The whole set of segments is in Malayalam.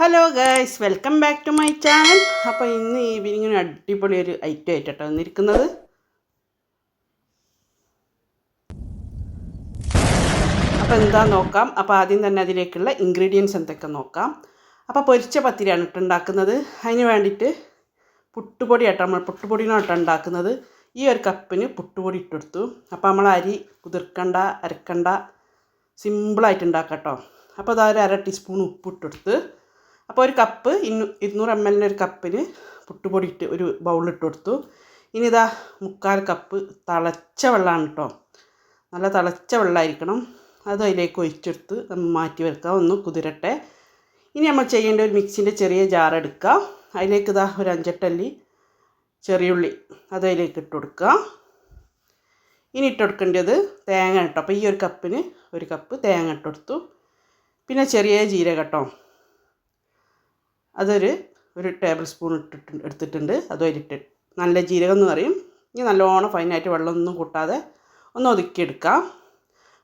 Hello guys welcome back to my channel അപ്പോൾ ഇന്ന് ഈവനിങ്ങിന് അടിപൊളി ഒരു ഐറ്റം ആയിട്ടോ വന്നിരിക്കുന്നത്. അപ്പോൾ എന്താ നോക്കാം. അപ്പോൾ ആദ്യം തന്നെ അതിലേക്കുള്ള ഇൻഗ്രീഡിയൻസ് എന്തൊക്കെ നോക്കാം. അപ്പോൾ പൊരിച്ച പത്തിരിയാണ് ഇട്ട് ഉണ്ടാക്കുന്നത്. അതിന് വേണ്ടിയിട്ട് പുട്ടുപൊടി ആട്ടോ നമ്മൾ പുട്ടുപൊടിയാണ് ഉണ്ടാക്കുന്നത്. ഈ ഒരു കപ്പിന് പുട്ടുപൊടി ഇട്ടെടുത്തു. അപ്പോൾ നമ്മൾ അരി കുതിർക്കണ്ട അരക്കണ്ട സിമ്പിളായിട്ട് ഉണ്ടാക്കാം കേട്ടോ അപ്പോൾ അതൊരു അര ടീസ്പൂൺ ഉപ്പ് ഇട്ടെടുത്ത് അപ്പോൾ ഒരു കപ്പ് ഇന്നു ഇരുന്നൂറ് എം എല്ലിന്റെ ഒരു കപ്പിന് പുട്ടുപൊടി ഇട്ട് ഒരു ബൗളിലിട്ട് കൊടുത്തു. ഇനി ഇതാ മുക്കാൽ കപ്പ് തിളച്ച വെള്ളമാണ് കേട്ടോ. നല്ല തിളച്ച വെള്ളമായിരിക്കണം. അത് അതിലേക്ക് ഒഴിച്ചെടുത്ത് നമ്മൾ മാറ്റി വെക്കുക. ഒന്ന് കുതിരട്ടെ. ഇനി നമ്മൾ ചെയ്യേണ്ട ഒരു മിക്സിന്റെ ചെറിയ ജാർ എടുക്കുക. അതിലേക്ക് ഇതാ ഒരു അഞ്ചെട്ടല്ലി ചെറിയുള്ളി അത് അതിലേക്ക് ഇട്ട് കൊടുക്കുക. ഇനി ഇട്ട് കൊടുക്കേണ്ടത് തേങ്ങ കേട്ടോ. അപ്പോൾ ഈ ഒരു കപ്പിന് ഒരു കപ്പ് തേങ്ങ ഇട്ട് കൊടുത്തു. പിന്നെ ചെറിയ ജീരകം കേട്ടോ. അതൊരു ഒരു ടേബിൾ സ്പൂൺ ഇട്ടിട്ട് എടുത്തിട്ടുണ്ട്. അത് അതിലിട്ട് നല്ല ജീരകം എന്ന് പറയും. ഇനി നല്ലോണം ഫൈനായിട്ട് വെള്ളമൊന്നും കൂട്ടാതെ ഒന്ന് ഒതുക്കിയെടുക്കാം.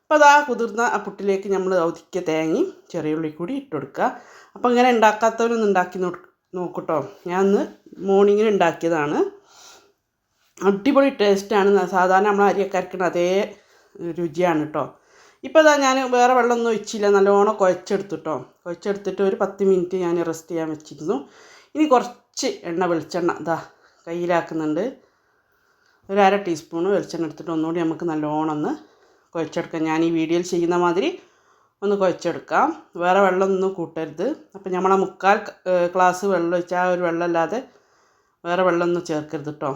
അപ്പോൾ അതാ കുതിർന്ന ആ പുട്ടിലേക്ക് നമ്മൾ ഒതുക്കിയ തേങ്ങയും ചെറിയ ഉള്ളി കൂടി ഇട്ട് കൊടുക്കുക. അപ്പോൾ ഇങ്ങനെ ഉണ്ടാക്കാത്തവരൊന്ന് ഉണ്ടാക്കി നോ നോക്കട്ടോ. ഞാൻ ഇന്ന് മോർണിംഗിൽ ഉണ്ടാക്കിയതാണ്. അടിപൊളി ടേസ്റ്റാണ് സാധാരണ നമ്മൾ അരിയൊക്കെ അരക്കുന്ന അതേ രുചിയാണ് കേട്ടോ ഇപ്പോൾ ഇതാ ഞാൻ വേറെ വെള്ളമൊന്നും ഒഴിച്ചില്ല. നല്ലോണം കുഴച്ചെടുത്തിട്ടോ. കുഴച്ചെടുത്തിട്ട് ഒരു പത്ത് മിനിറ്റ് ഞാൻ റെസ്റ്റ് ചെയ്യാൻ വെച്ചിരുന്നു. ഇനി കുറച്ച് എണ്ണ വെളിച്ചെണ്ണ ഇതാ കയ്യിലാക്കുന്നുണ്ട്. ഒരു അര ടീസ്പൂൺ വെളിച്ചെണ്ണ എടുത്തിട്ട് ഒന്നുകൂടി നമുക്ക് നല്ലോണം ഒന്ന് കുഴച്ചെടുക്കാം. ഞാൻ ഈ വീഡിയോയിൽ ചെയ്യുന്ന മാതിരി ഒന്ന് കുഴച്ചെടുക്കാം. വേറെ വെള്ളമൊന്നും കൂട്ടരുത്. അപ്പം നമ്മളെ മുക്കാൽ ഗ്ലാസ് വെള്ളം ഒഴിച്ചാൽ ആ ഒരു വെള്ളമല്ലാതെ വേറെ വെള്ളമൊന്നും ചേർക്കരുത് കേട്ടോ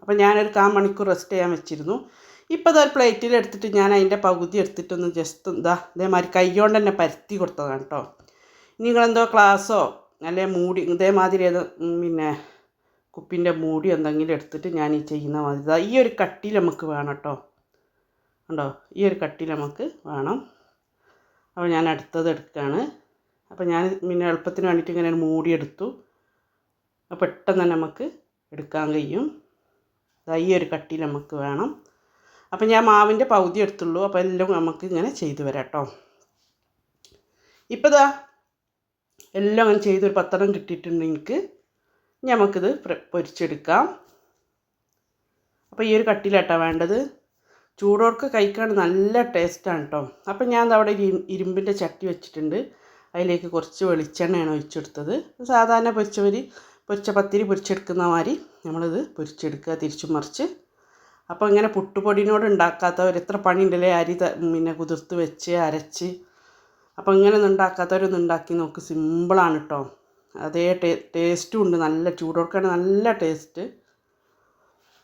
അപ്പം ഞാനൊരു കാ മണിക്കൂർ റെസ്റ്റ് ചെയ്യാൻ വെച്ചിരുന്നു. ഇപ്പോൾ അതൊരു പ്ലേറ്റിൽ എടുത്തിട്ട് ഞാൻ അതിന്റെ പകുതി എടുത്തിട്ടൊന്ന് ജസ്റ്റ് ഇതാ ഇതേമാതിരി കൈകൊണ്ട് തന്നെ പരത്തി കൊടുത്തതാണ് കേട്ടോ. നിങ്ങളെന്തോ ക്ലാസ്സോ അല്ലെ മൂടി ഇതേമാതിരി ഏത് പിന്നെ കുപ്പിന്റെ മൂടി എന്തെങ്കിലും എടുത്തിട്ട് ഞാൻ ഈ ചെയ്യുന്ന മാതിരി. ഈ ഒരു കട്ടിയിൽ നമുക്ക് വേണം കേട്ടോ. ഉണ്ടോ ഈ ഒരു കട്ടിയിൽ നമുക്ക് വേണം. അപ്പോൾ ഞാൻ അടുത്തത് എടുക്കുകയാണ്. അപ്പോൾ ഞാൻ പിന്നെ എളുപ്പത്തിന് വേണ്ടിയിട്ട് ഇങ്ങനെ മൂടി എടുത്തു. അപ്പോൾ പെട്ടെന്ന് തന്നെ നമുക്ക് എടുക്കാൻ കഴിയും. ഈ ഒരു കട്ടിയിൽ നമുക്ക് വേണം. അപ്പം ഞാൻ മാവിന്റെ പകുതി എടുത്തുള്ളൂ. അപ്പോൾ എല്ലാം നമുക്ക് ഇങ്ങനെ ചെയ്തു വരാം കേട്ടോ. ഇപ്പോൾ ഇതാ എല്ലാം അങ്ങനെ ചെയ്തൊരു പത്തെണ്ണം കിട്ടിയിട്ടുണ്ട് എനിക്ക്. നമുക്കിത് പൊരിച്ചെടുക്കാം. അപ്പോൾ ഈ ഒരു കട്ടിലാട്ടോ വേണ്ടത്. ചൂടോർക്ക് കഴിക്കാൻ നല്ല ടേസ്റ്റാണ് കേട്ടോ. അപ്പം ഞാൻ അവിടെ ഇരുമ്പിന്റെ ചട്ടി വെച്ചിട്ടുണ്ട്. അതിലേക്ക് കുറച്ച് വെളിച്ചെണ്ണയാണ് ഒഴിച്ചെടുത്തത്. സാധാരണ പൊരിച്ചവർ പൊരിച്ച പത്തിരി പൊരിച്ചെടുക്കുന്ന മാതിരി നമ്മളിത് പൊരിച്ചെടുക്കുക തിരിച്ചു മറിച്ച്. അപ്പോൾ ഇങ്ങനെ പുട്ടുപൊടിനോട് ഉണ്ടാക്കാത്തവർ എത്ര പണിയുണ്ടല്ലേ അരി പിന്നെ കുതിർത്ത് വെച്ച് അരച്ച്. അപ്പോൾ ഇങ്ങനെ ഒന്നും ഉണ്ടാക്കാത്തവരൊന്നും ഉണ്ടാക്കി നോക്ക്. സിമ്പിളാണ് കേട്ടോ അതേ ടേ ടേസ്റ്റും ഉണ്ട്. നല്ല ചൂടോടുക്കാണ്. നല്ല ടേസ്റ്റ്.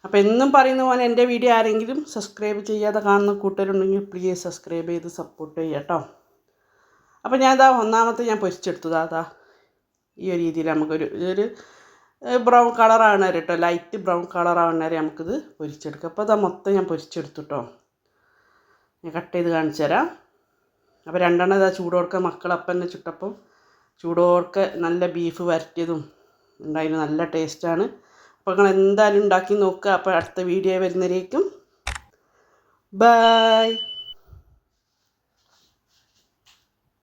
അപ്പോൾ എന്നും പറയുന്ന പോലെ എന്റെ വീഡിയോ ആരെങ്കിലും സബ്സ്ക്രൈബ് ചെയ്യാതെ കാണുന്ന കൂട്ടരുണ്ടെങ്കിൽ പ്ലീസ് സബ്സ്ക്രൈബ് ചെയ്ത് സപ്പോർട്ട് ചെയ്യുക കേട്ടോ അപ്പോൾ ഞാൻ ഇതാ ഒന്നാമത്തെ ഞാൻ പൊരിച്ചെടുത്തു അതാ ഈ ഒരു രീതിയിൽ നമുക്കൊരു ഒരു ബ്രൗൺ കളറാണ് കേട്ടോ ലൈറ്റ് ബ്രൗൺ കളറാവുന്ന വരെ നമുക്കിത് പൊരിച്ചെടുക്കാം. അപ്പോൾ അതാ മൊത്തം ഞാൻ പൊരിച്ചെടുത്തു കേട്ടോ ഞാൻ കട്ട് ചെയ്ത് കാണിച്ചു തരാം. അപ്പോൾ രണ്ടെണ്ണം ഇതാ ചൂടോർക്ക മക്കളപ്പം തന്നെ ചുട്ടപ്പം ചൂടോർക്ക നല്ല ബീഫ് വരട്ടിയതും ഉണ്ടായിരുന്നു നല്ല ടേസ്റ്റാണ് അപ്പോൾ നിങ്ങൾ എന്തായാലും ഉണ്ടാക്കി നോക്കുക. അപ്പോൾ അടുത്ത വീഡിയോ വരുന്നതിലേക്കും. ബൈ